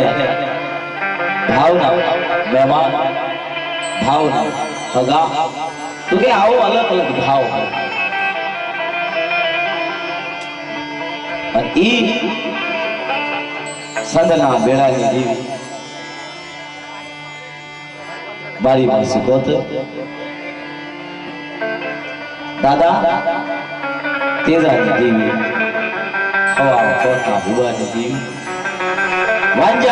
અને ભાવના વ્યવહાર ભાવના હગા તો કે આવો અલગ અલગ ભાવ. ઈ સંતના બેડાની દેવી મારી માસી ગોત દાદા, તેજાની દેવી હવા કોટના ભુવાની દેવી આપણે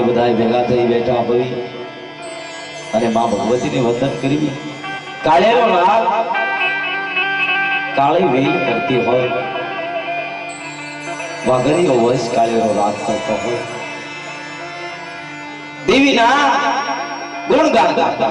બધા ભેગા થઈ બેઠા હોઈ અને મા ભગવતીને વંદન કરવી રાગ કાળી વેલ કરતી હોય. વાઘરીઓ વંશ કાળેરો રાગ કરતો હોય. દેવીના ગુણગાન ગાતા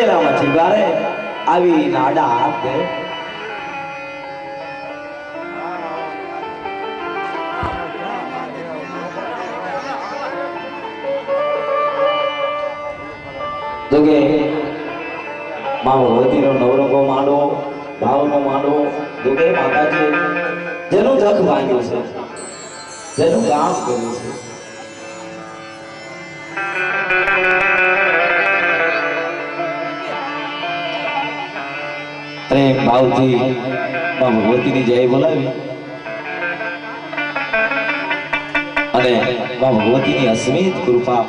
બલેરામાંથી ગારે આવી નાડા હાથ દે. જોકે માં ભગવતીનો નવરંગો માંડો જેનું જખ ભાંગ્યું છે, જેનું કામ કર્યું છે. પ્રેમ, ભાવથી ભગવતીની જય બોલાવી. અને માં ભગવતીની અસ્મિત કૃપા.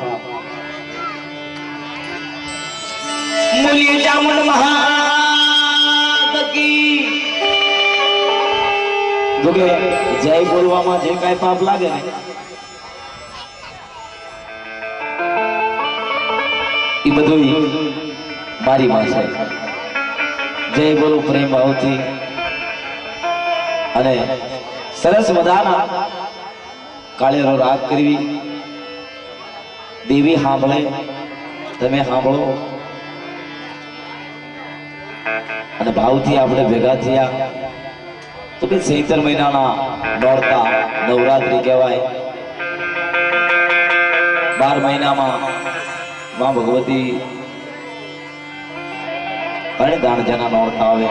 જોકે જય બોલવામાં જે કાંઈ પાપ લાગે ને, એ બધું મારી માં છે જય બોલો પ્રેમ ભાવથી. અને સરસ મજાના કાળેરો રાગ કરવી. દેવી સાંભળે તમે સાંભળો અને ભાવથી આપણે ભેગા થયા. તો કે ચૈતર મહિનાના દોડતા નવરાત્રી કહેવાય. બાર મહિનામાં માં ભગવતી ઘણી દાણજાના નોરતા આવે.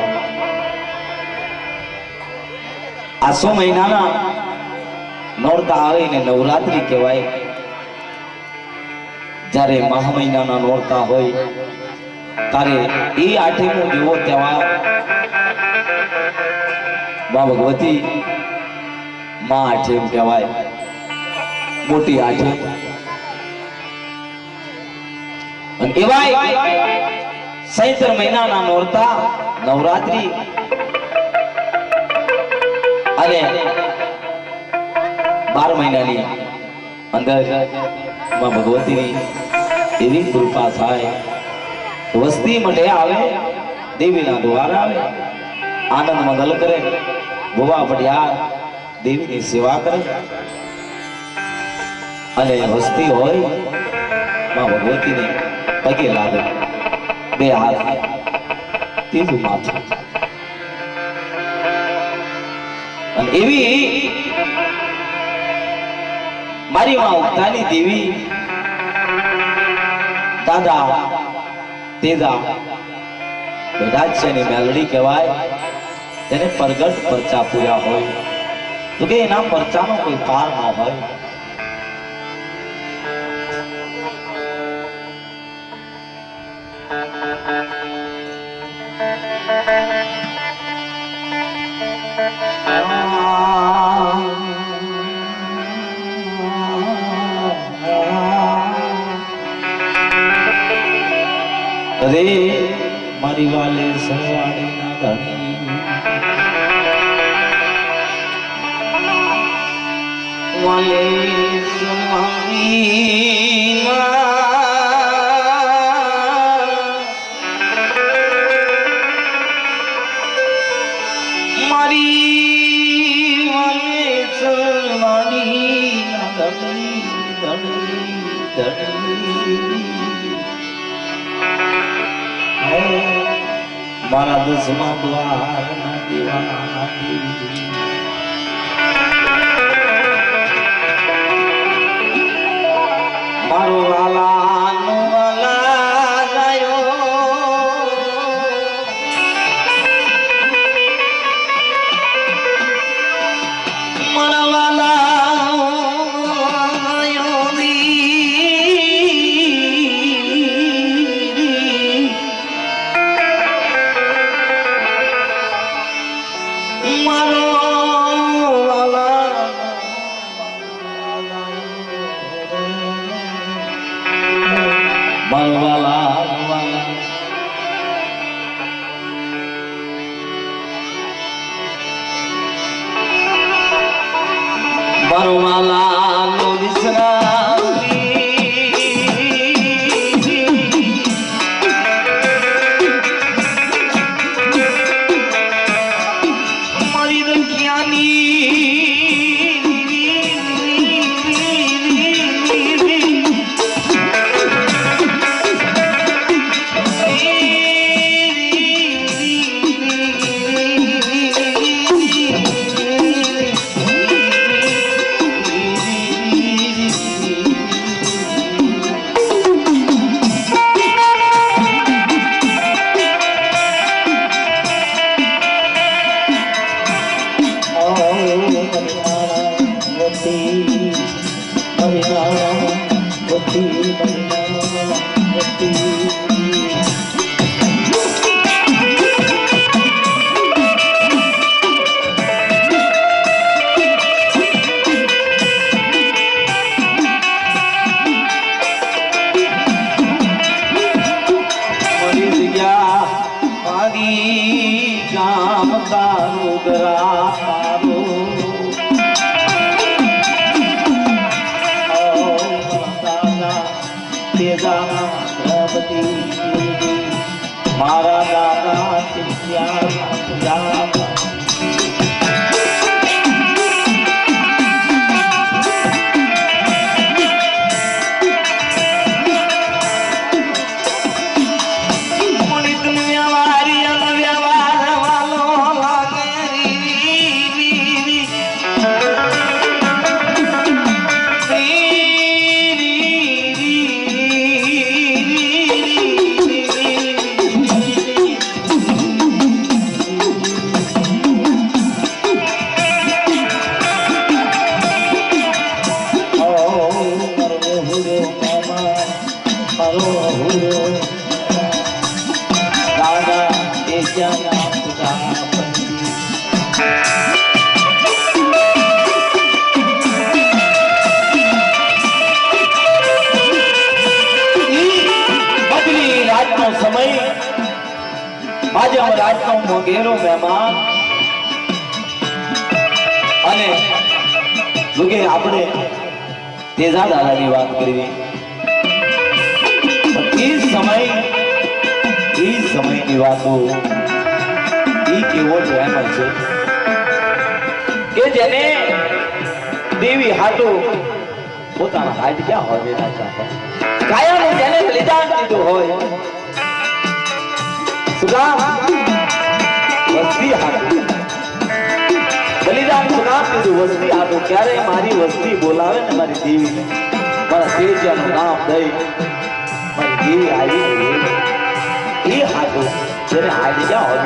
આસો મહિનાના નોરતા આવે ને નવરાત્રી કહેવાય. જ્યારે મહા મહિનાના નોરતા હોય તારે એ આઠમો જેવો તહેવાર મા ભગવતી મા આઠમ કહેવાય. મોટી આઠેમ ચૈત્ર મહિનાના નોરતા નવરાત્રી. અને બાર મહિનાની અંદરમાં ભગવતીની એવી કૃપા થાય. વસ્તી માટે આવે, દેવીના દ્વાર આવે આનંદ મંગલ કરે, ભુવા પટિયાર દેવીની સેવા કરે. અને વસ્તી હોય, માં ભગવતીને પગે લાગે. બે હાથ ત્રીજું માથું. અને એવી મારી માં ઉગતાની દેવી દાદા તેજા વેદાચ્યની મેલડી કહેવાય, તેને પરગટ પરચા પૂર્યા હોય. તો કે એના પરચાનો કોઈ પાર ના હોય. રે મારી વાલે સરવાળે ના ધણી વાલે મારા દસમા દ્વાર ના દીવાના મારો વાલા નો મારા દાદા ચિત્યા રાતનો મહેમાન. અને જોકે આપણે તેજા દાદાની વાત કરવી એ સમય, એ સમયની વાતો, એ કેવો ટાઈમ છે કે જેને દેવી હાટો પોતાના હાથ ક્યાં હોય વેના ચાહે. કાયમ જેને બલિદાન દીધું હોય. સુદામ વસ્તી હાટું બલિદાન વસ્તી હાટું ક્યારે મારી વસ્તી બોલાવે ને મારી દેવી. મારા તેજ્યાનું નામ દઈ મારી દેવી આવી. એ હાટું જેને હાથ ક્યાં હોય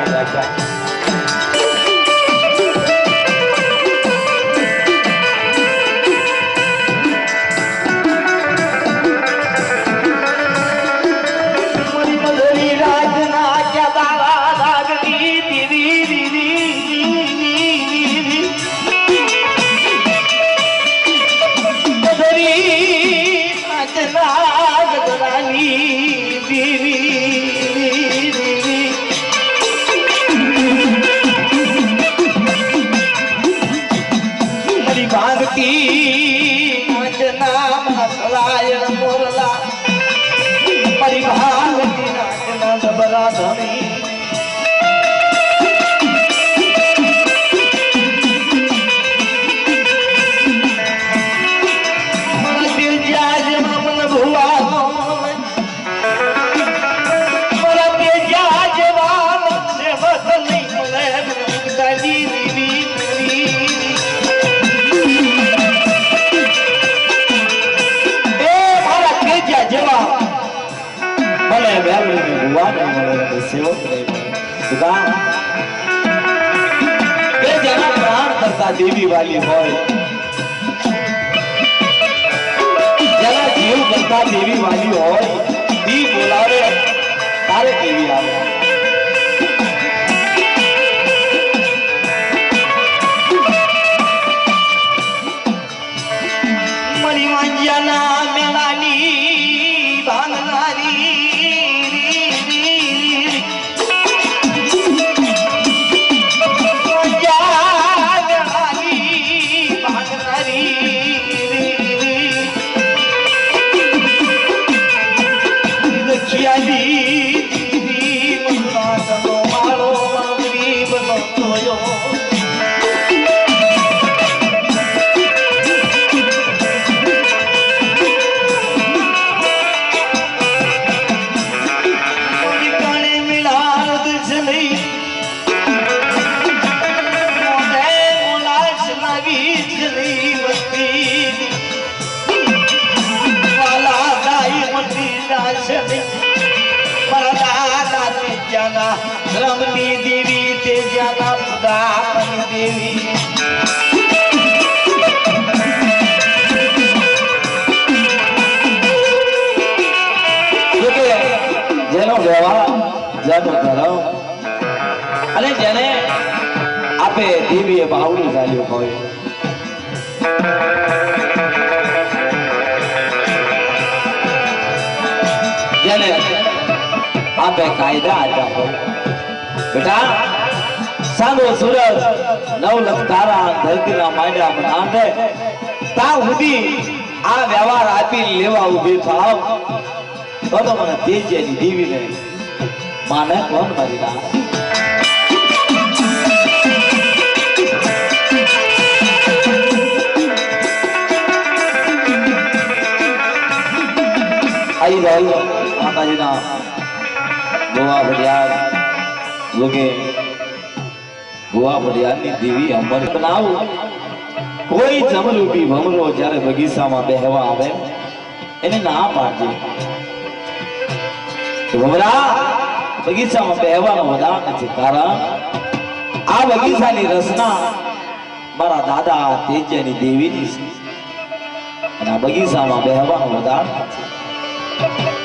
वीर પ્રાણ દેવી વાલી હોય. જેના જીવ કરતા દેવી વાલી હોય દી બોલાવે, તારે દેવી આવે. મરી વાંજ્યાના જેનો અને જેને આપે દેવીએ બાવડું ચાલ્યું હોય. જેને આપે કાયદા આપ્યા હોય. બેટા સાંગો સૂરજ નવ લખ તારા ધરતીના માંડ્યા બનાવે તા સુધી આ વ્યવહાર આપી લેવા ઊભી થાવ. તો મને તેજે દીવી ને માને કોણ મારી ના આઈ રહ્યો માતાજીના ગોવા ભર્યા લોકે ગોવા દેવી અમર બનાવું. કોઈ જમરૂપી ભમરો જ્યારે બગીચામાં બેહવા આવે, એને ના પાડજે. ભમરા, બગીચામાં બેહવાનો વધાર નથી. કારણ, આ બગીચાની રચના મારા દાદા તેજ્યની દેવીની છે. અને આ બગીચામાં બેહવાનો વધાર નથી.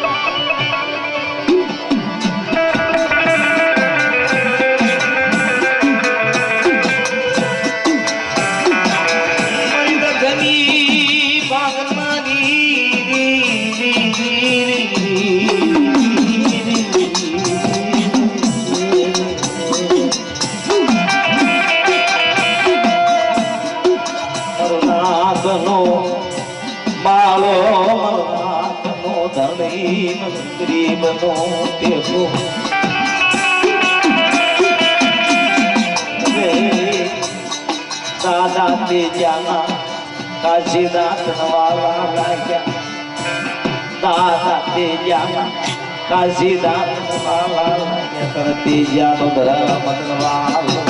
ગરીબનો તેસો દાદા તેજાના કાશીનાથ વાલા લાગ્યા દાદા તેજાના કાશીનાથ વાલા લાગ્યા કર તેજાનો ધર્મ વાલો